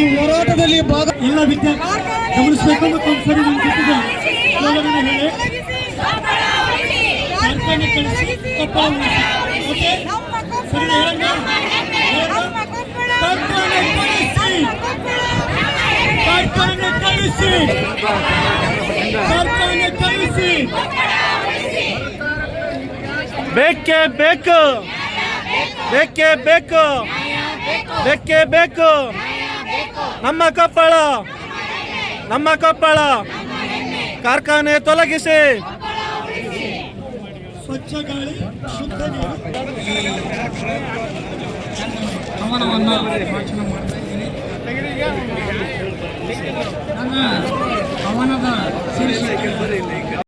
ಈ ಹೋರಾಟದಲ್ಲಿ ಭಾಗ ಎಲ್ಲ ವಿದ್ಯಾರ್ಥಿ ಗಮನಿಸಬೇಕು ಮತ್ತು ಸರಿ ನಿಮ್ಮ ಜೊತೆಗೆ ಸ್ಲೋಗನನ್ನು ಹೇಳಿ ಕಾರ್ಖಾನೆ ಕಳಿಸಿ ಕೊಪ್ಪಳ ಉಳಿಸಿ. ಓಕೆ? ಸರಿ ಹೇಳಣ್ಣ? ಕಾರ್ಖಾನೆ ಕಳಿಸಿ ಕಾರ್ಖಾನೆ ಕಳಿಸಿ ಕಾರ್ಖಾನೆ ಕಳಿಸಿ ಬೇಕೇ ಬೇಕು ಬೇಕೇ ಬೇಕು ಬೇಕೇ ಬೇಕು ನಮ್ಮ ಕೊಪ್ಪಳ ನಮ್ಮ ಕೊಪ್ಪಳ ಕಾರ್ಖಾನೆ ತೊಲಗಿಸಿ ಸ್ವಚ್ಛ ಗಾಳಿ ಶುದ್ಧ ನೀರು ನನ್ನ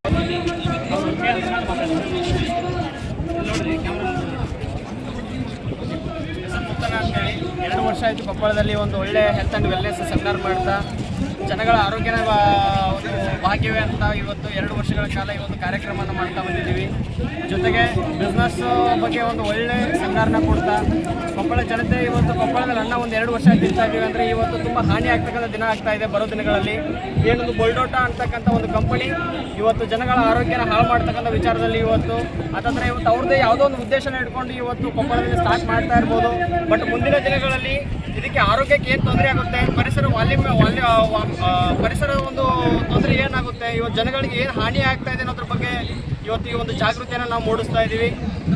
ಆಯಿತು ಕೊಪ್ಪಳದಲ್ಲಿ ಒಂದು ಒಳ್ಳೆ ಹೆಲ್ತ್ ಆ್ಯಂಡ್ ವೆಲ್ನೆಸ್ ಸೆಮಿನಾರ್ ಮಾಡ್ತಾ, ಜನಗಳ ಆರೋಗ್ಯನ ಒಂದು ಭಾಗ್ಯವೇ ಅಂತ ಇವತ್ತು ಎರಡು ವರ್ಷಗಳ ಕಾಲ ಈ ಒಂದು ಕಾರ್ಯಕ್ರಮವನ್ನು ಮಾಡ್ತಾ ಬಂದಿದ್ದೀವಿ. ಬಿಸ್ನೆಸ್ ಬಗ್ಗೆ ಒಂದು ಒಳ್ಳೆ ಸಂಗಾರನ ಕೊಡ್ತಾ, ಕೊಪ್ಪಳ ಜನತೆ ಇವತ್ತು ಕೊಪ್ಪಳದಲ್ಲಿ ಅನ್ನ ಒಂದು ಎರಡು ವರ್ಷ ತಿಂತಾ ಇದ್ದೀವಿ ಅಂದರೆ ಇವತ್ತು ತುಂಬ ಹಾನಿ ಆಗ್ತಕ್ಕಂಥ ದಿನ ಆಗ್ತಾ ಇದೆ ಬರೋ ದಿನಗಳಲ್ಲಿ. ಏನೊಂದು ಬೋಲ್ಡೋಟ ಅಂತಕ್ಕಂಥ ಒಂದು ಕಂಪನಿ ಇವತ್ತು ಜನಗಳ ಆರೋಗ್ಯನ ಹಾಳು ಮಾಡ್ತಕ್ಕಂಥ ವಿಚಾರದಲ್ಲಿ ಇವತ್ತು. ಅದಂದರೆ ಇವತ್ತು ಅವ್ರದ್ದೇ ಯಾವುದೋ ಒಂದು ಉದ್ದೇಶನ ಇಟ್ಕೊಂಡು ಇವತ್ತು ಕೊಪ್ಪಳದಲ್ಲಿ ಸ್ಟಾರ್ಟ್ ಮಾಡ್ತಾ ಇರ್ಬೋದು. ಬಟ್ ಮುಂದಿನ ದಿನಗಳಲ್ಲಿ ಇದಕ್ಕೆ ಆರೋಗ್ಯಕ್ಕೆ ಏನು ತೊಂದರೆ ಆಗುತ್ತೆ? ಪರಿಸರ ವಾಲ್ಯೂಮ್, ವಾಲ್ಯ ಪರಿಸರ ಒಂದು ತೊಂದರೆ ಏನಾಗುತ್ತೆ? ಇವತ್ತು ಜನಗಳಿಗೆ ಏನು ಹಾನಿ ಆಗ್ತಾ ಇದೆ ಅನ್ನೋದ್ರ ಬಗ್ಗೆ ಇವತ್ತು ಈ ಒಂದು ಜಾಗೃತಿಯನ್ನು ನಾವು ಮೂಡಿಸ್ತಾ ಇದ್ದೀವಿ.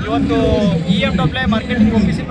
ಇವತ್ತು ಇ ಎಂ ಡಬ್ಲ್ಯೂ ಮಾರ್ಕೆಟಿಂಗ್ ಒಪ್ಪಿಸಿ